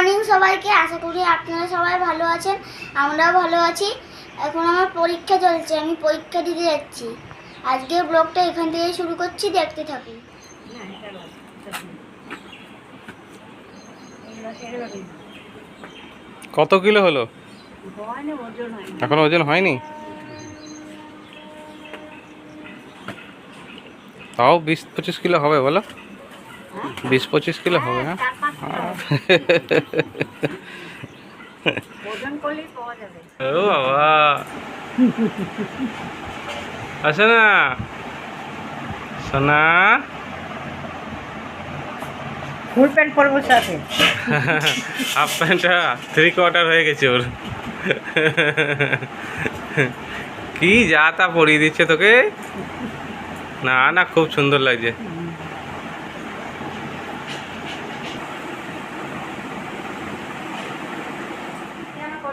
Morning সবাইকে, আশা করি আপনারা সবাই ভালো আছেন, আমরাও ভালো আছি। এখন আমার পরীক্ষা চলছে, আমি পরীক্ষা দিতে যাচ্ছি। আজকে ব্লগটা এখান থেকে শুরু করছি, দেখতে থাকুন। কত কিলো হলো? এখন ওজন হয়নি? তাও বিশ পঁচিশ কিলো হবে বলো? বিশ পঁচিশ কিলো হবে হ্যাঁ? ও বাবা। আসে না। সোনা। ফুল প্যান্ট পরবো সাথে। হাফ প্যান্টটা থ্রি কোয়ার্টার হয়ে গেছে ওর। কি যা তা পরিয়ে দিচ্ছে তোকে? না না খুব সুন্দর লাগছে।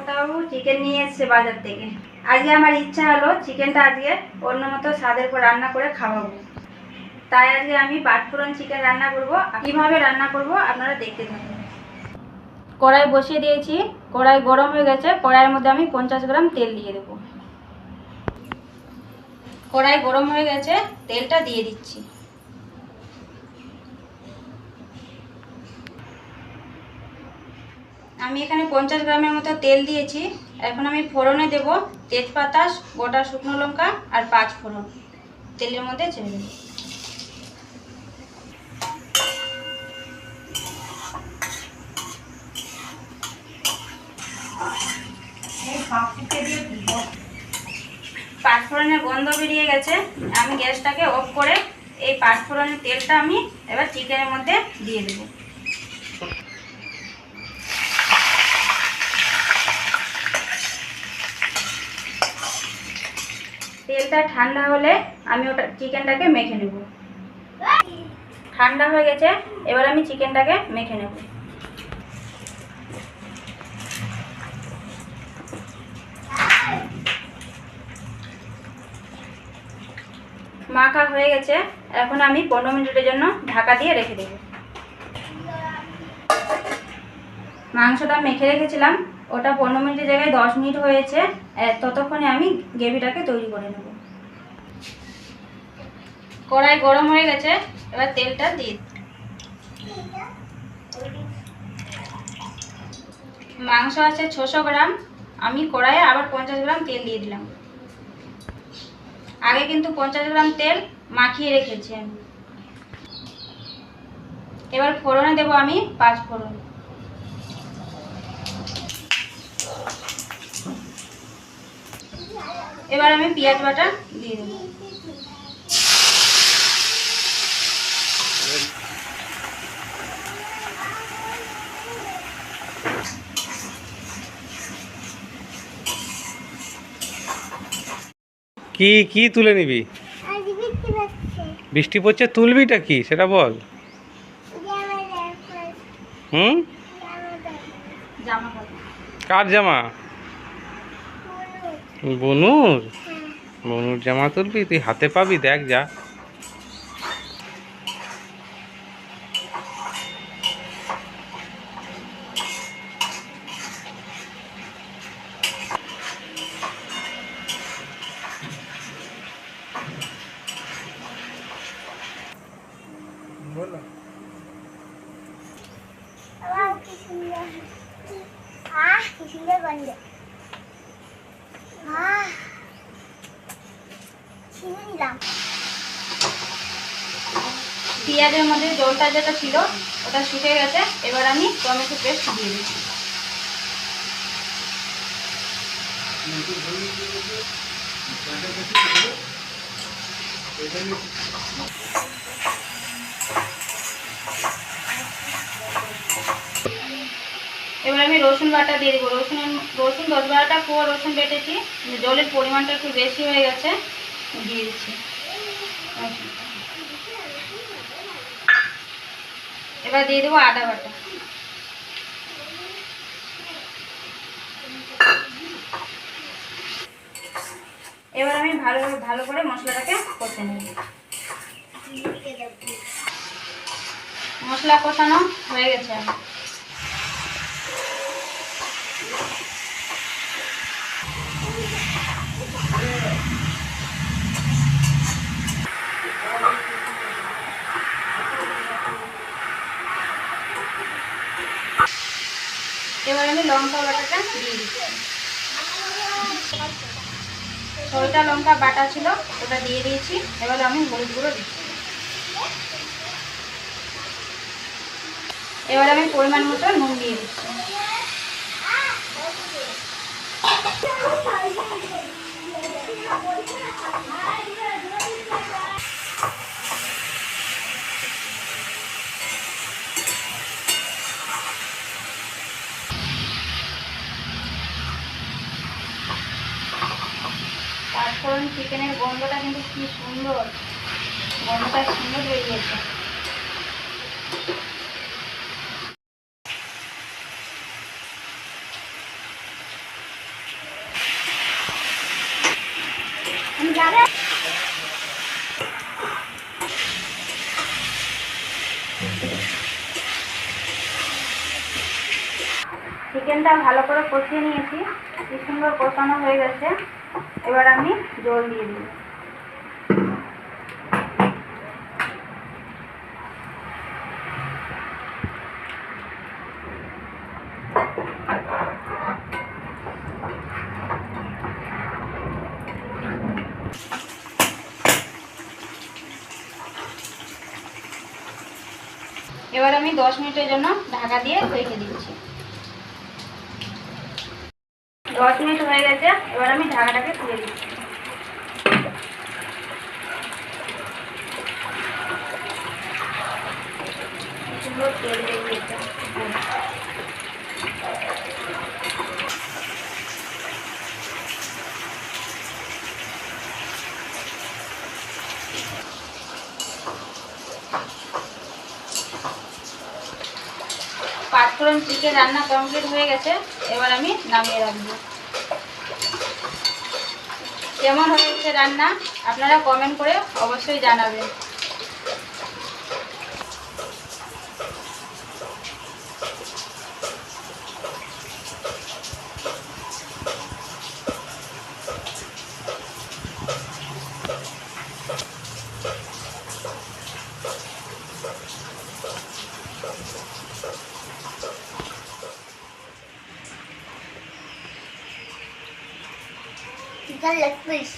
কোথাও চিকেন নিয়ে এসছে বাজার থেকে। আজকে আমার ইচ্ছা হলো চিকেনটা আজকে অন্য মতো স্বাদের করে রান্না করে খাওয়াবো। তাই আজকে আমি পাঁচফোড়ন চিকেন রান্না করব। কীভাবে রান্না করব আপনারা দেখতে থাকুন। কড়াই বসিয়ে দিয়েছি। কড়াই গরম হয়ে গেছে। কড়াইয়ের মধ্যে আমি পঞ্চাশ গ্রাম তেল দিয়ে দেবো। কড়াই গরম হয়ে গেছে। তেলটা দিয়ে দিচ্ছি। আমি এখানে পঞ্চাশ গ্রামের মতো তেল দিয়েছি। এখন আমি ফোড়নে দেব তেজপাতা গোটা শুকনো লঙ্কা আর পাঁচ ফোড়ন। তেলের মধ্যে ছেড়ে দেবো। পাঁচফোড়নের গন্ধ বেরিয়ে গেছে। আমি গ্যাসটাকে অফ করে এই পাঁচফোড়নের তেলটা আমি এবার চিকেনের মধ্যে দিয়ে দেবো। তেলটা ঠান্ডা হলে আমি ওটা চিকেনটাকে মেখে নেব। ঠান্ডা হয়ে গেছে, এবার আমি চিকেনটাকে মেখে নেব। মাখা হয়ে গেছে, এখন আমি পনেরো মিনিটের জন্য ঢাকা দিয়ে রেখে দেব। মাংসটা মেখে রেখেছিলাম, ওটা পনেরো মিনিটের জায়গায় দশ মিনিট হয়েছে। ততক্ষণে আমি গ্রেভিটাকে তৈরি করে নেব। কড়াই গরম হয়ে গেছে, এবার তেলটা দিয়ে। মাংস আছে ছশো গ্রাম, আমি কড়াইয়ে আবার পঞ্চাশ গ্রাম তেল দিয়ে দিলাম। আগে কিন্তু পঞ্চাশ গ্রাম তেল মাখিয়ে রেখেছি আমি। এবার ফোড়নে দেবো আমি পাঁচ ফোড়ন। এবার আমি পেঁয়াজ বাটা দিয়ে দেবো। কি কি তুলে নিবি? বৃষ্টি পড়ছে। তুলবিটা কি? সেটা বল। হুম? কার জামা? বনুর বনুর জামা তুলবি তুই হাতে পাবি দেখ যা। আহ কি সুন্দর। গন্ধ আহ ছিঁড়ে নিলাম পেঁয়াজের মধ্যে জলটা যেটা ছিল, ওটা শুকিয়ে গেছে। এবার আমি টমেটো পেস্ট দিয়ে দিচ্ছি। এবার আমি রসুন বাটা দিয়ে দেবো। রসুন রসুন দশ বারোটা কুয়া রসুন বেটেছি। জলের পরিমাণটা একটু বেশি হয়ে গেছে, দিয়ে দিচ্ছি। এবার দিয়ে দেবো আদা বাটা। এবার আমি ভালো ভালো করে মশলাটাকে কষে নেব। মশলা কষানো হয়ে গেছে। এবার আমি লঙ্কা বাটাটা দিয়ে দিচ্ছি। ছয়টা লঙ্কা বাটা ছিল, ওটা দিয়ে দিয়েছি। এবার আমি হলুদ গুঁড়ো দিচ্ছি। এবার আমি পরিমাণ মতো নুন দিয়ে দিচ্ছি। তারপর চিকেনের গন্ধটা কিন্তু কি সুন্দর। গন্ধটা সুন্দর বেরিয়েছে চিকেনটা ভালো করে কষিয়ে নিয়েছি। কি সুন্দর কষানো হয়ে গেছে। এবার আমি জল দিয়ে দিই। এবার আমি দশ মিনিটের জন্য ঢাকা দিয়ে রেখে দিচ্ছি। দশ মিনিট হয়ে গেছে এবার আমি ঢাকাটাকে তুলে দিচ্ছি। তেল বেরিয়েছে চিকেন রান্না কমপ্লিট হয়ে গেছে, এবার আমি নামিয়ে রাখব। কেমন হয়েছে রান্না, আপনারা কমেন্ট করে অবশ্যই জানাবেন। চিকেন লেগ পিস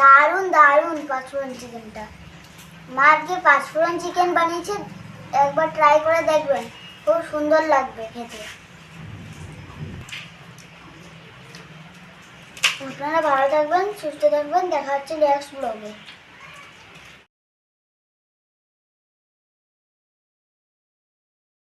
দারুণ দারুণ পাঁচফোড়ন চিকেনটা। মা আজকে পাঁচফোড়ন চিকেন বানিয়েছে, একবার ট্রাই করে দেখবেন, খুব সুন্দর লাগবে খেতে। আপনারা ভালো থাকবেন, সুস্থ থাকবেন, দেখা হচ্ছে নেক্সট ব্লগে